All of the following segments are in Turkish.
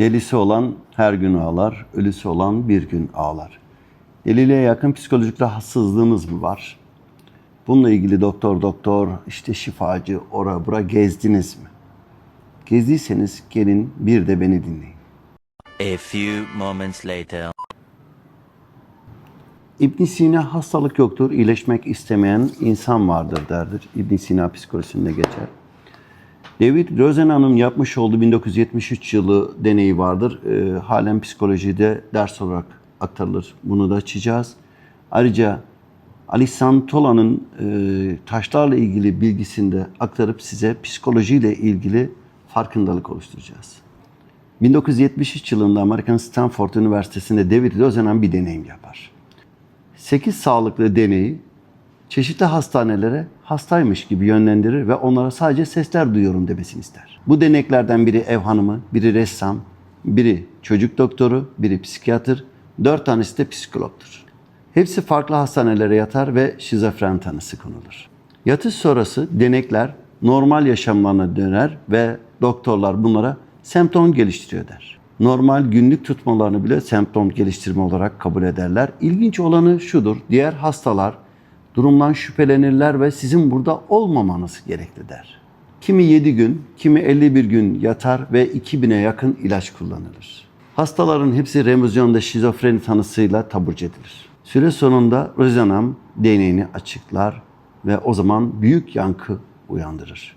Delisi olan her gün ağlar, ölüsü olan bir gün ağlar. Deliliğe yakın psikolojik rahatsızlığınız mı var? Bununla ilgili doktor doktor, işte şifacı, ora bura gezdiniz mi? Gezdiyseniz gelin bir de beni dinleyin. A few moments later. İbn Sina hastalık yoktur, iyileşmek istemeyen insan vardır derdir. İbn Sina psikolojisinde geçer. David Rosenhan'ın yapmış olduğu 1973 yılı deneyi vardır. Ee, halen psikolojide ders olarak aktarılır. Bunu da açacağız. Ayrıca Ali Santola'nın e, taşlarla ilgili bilgisini de aktarıp size psikolojiyle ilgili farkındalık oluşturacağız. 1973 yılında Amerikan Stanford Üniversitesi'nde David Rosenhan bir deneyim yapar. 8 sağlıklı deneyi çeşitli hastanelere hastaymış gibi yönlendirir ve onlara sadece sesler duyuyorum demesini ister. Bu deneklerden biri ev hanımı, biri ressam, biri çocuk doktoru, biri psikiyatr, dört tanesi de psikologtur. Hepsi farklı hastanelere yatar ve şizofren tanısı konulur. Yatış sonrası denekler normal yaşamlarına döner ve doktorlar bunlara semptom geliştiriyor der. Normal günlük tutmalarını bile semptom geliştirme olarak kabul ederler. İlginç olanı şudur. Diğer hastalar durumdan şüphelenirler ve sizin burada olmamanız gerekli der. Kimi 7 gün, kimi 51 gün yatar ve 2000'e yakın ilaç kullanılır. Hastaların hepsi remozyonda şizofreni tanısıyla taburcu edilir. Süre sonunda Rosenham deneyini açıklar ve o zaman büyük yankı uyandırır.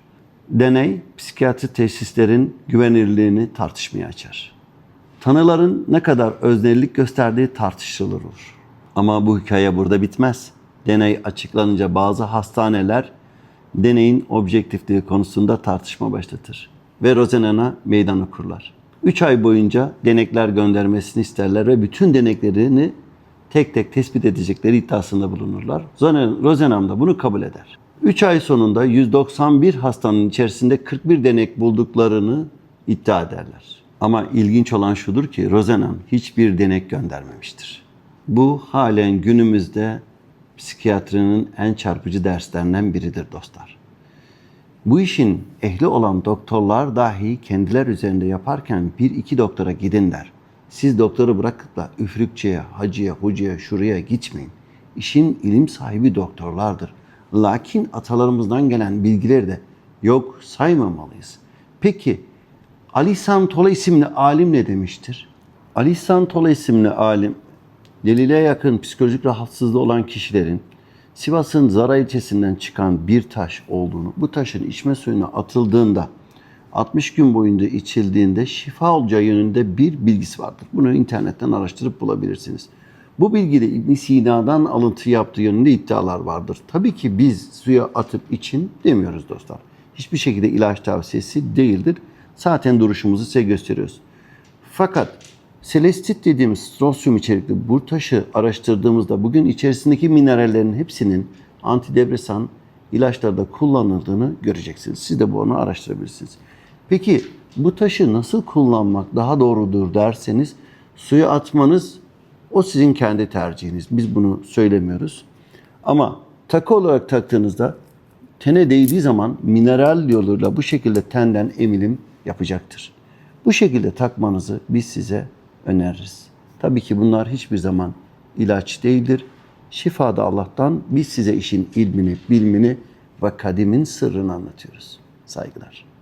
Deney, psikiyatri tesislerin güvenilirliğini tartışmaya açar. Tanıların ne kadar öznellik gösterdiği tartışılır olur. Ama bu hikaye burada bitmez. Deney açıklanınca bazı hastaneler deneyin objektifliği konusunda tartışma başlatır ve Rosenhan'a meydan okurlar. 3 ay boyunca denekler göndermesini isterler ve bütün deneklerini tek tek tespit edecekleri iddiasında bulunurlar. Rosenhan da bunu kabul eder. 3 ay sonunda 191 hastanın içerisinde 41 denek bulduklarını iddia ederler. Ama ilginç olan şudur ki Rosenhan hiçbir denek göndermemiştir. Bu halen günümüzde psikiyatrinin en çarpıcı derslerinden biridir dostlar. Bu işin ehli olan doktorlar dahi kendiler üzerinde yaparken bir iki doktora gidin der. Siz doktoru bırakıp da üfürükçüye, hacıya, hocaya, şuraya gitmeyin. İşin ilim sahibi doktorlardır. Lakin atalarımızdan gelen bilgileri de yok saymamalıyız. Peki Ali Santola isimli alim ne demiştir? Ali Santola isimli alim delile yakın psikolojik rahatsızlığı olan kişilerin Sivas'ın Zara ilçesinden çıkan bir taş olduğunu, bu taşın içme suyuna atıldığında 60 gün boyunca içildiğinde şifa olacağı yönünde bir bilgisi vardır. Bunu internetten araştırıp bulabilirsiniz. Bu bilgide İbn Sina'dan alıntı yaptığı yönünde iddialar vardır. Tabii ki biz suya atıp için demiyoruz dostlar. Hiçbir şekilde ilaç tavsiyesi değildir. Zaten duruşumuzu size gösteriyoruz. Fakat selestit dediğimiz strosyum içerikli bu taşı araştırdığımızda bugün içerisindeki minerallerin hepsinin antidepresan ilaçlarda kullanıldığını göreceksiniz. Siz de bunu araştırabilirsiniz. Peki bu taşı nasıl kullanmak daha doğrudur derseniz suya atmanız o sizin kendi tercihiniz. Biz bunu söylemiyoruz. Ama takı olarak taktığınızda tene değdiği zaman mineral yoluyla bu şekilde tenden emilim yapacaktır. Bu şekilde takmanızı biz size öneririz. Tabii ki bunlar hiçbir zaman ilaç değildir. Şifa da Allah'tan biz size işin ilmini, bilmini ve kadimin sırrını anlatıyoruz. Saygılar.